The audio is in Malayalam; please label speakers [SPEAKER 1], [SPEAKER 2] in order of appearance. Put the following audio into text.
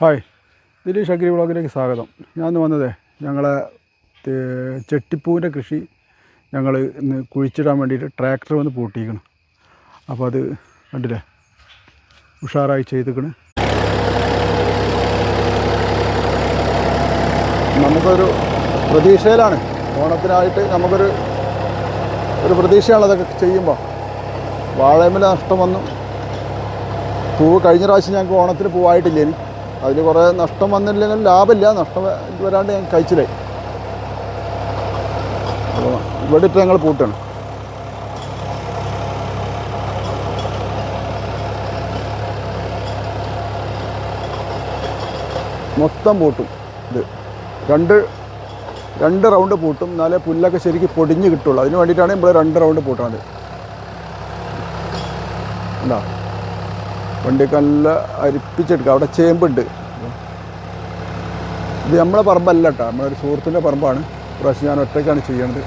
[SPEAKER 1] ഹായ് ദിലീഷ് അഗ്രി വ്ളോഗിലേക്ക് സ്വാഗതം. ഞാൻ ഇന്ന് വന്നത് ഞങ്ങളെ ചെട്ടിപ്പൂവിന്റെ കൃഷി ഞങ്ങൾ ഇന്ന് കുഴിച്ചിടാൻ വേണ്ടിയിട്ട് ട്രാക്ടർ വന്ന് പൂട്ടിയിരിക്കണം. അപ്പോൾ അത് കണ്ടില്ലേ? ഉഷാറായി ചെയ്തിക്കണ് നമുക്കൊരു പ്രതീക്ഷയിലാണ്. ഓണത്തിനായിട്ട് നമുക്കൊരു ഒരു പ്രതീക്ഷയാണ് അതൊക്കെ ചെയ്യുമ്പോൾ വാഴമില നഷ്ടം വന്നു. പൂവ് കഴിഞ്ഞ പ്രാവശ്യം ഞങ്ങൾക്ക് ഓണത്തിന് പൂവായിട്ടില്ല അതിൽ കുറേ നഷ്ടം വന്നില്ലെങ്കിൽ ലാഭമില്ല. നഷ്ടം വരാണ്ട് ഞാൻ കഴിച്ചില്ലേ ഇവിടെ ഇട്ട് ഞങ്ങൾ പൂട്ടണം. മൊത്തം പൂട്ടും ഇത്. രണ്ട് രണ്ട് റൗണ്ട് പൂട്ടും. എന്നാലേ പുല്ലൊക്കെ ശരിക്കും പൊടിഞ്ഞ് കിട്ടുള്ളൂ. അതിന് വേണ്ടിയിട്ടാണ് നമ്മൾ രണ്ട് റൗണ്ട് പൂട്ടണത്. ഉണ്ടോ വണ്ടിയൊക്കെ നല്ല അരിപ്പിച്ചെടുക്കുക. അവിടെ ചേമ്പുണ്ട്. ഇത് നമ്മളെ പറമ്പല്ല കേട്ടോ. നമ്മളൊരു സുഹൃത്തിന്റെ പറമ്പാണ്. പ്രാവശ്യം ഞാൻ ഒറ്റയ്ക്കാണ് ചെയ്യണത്.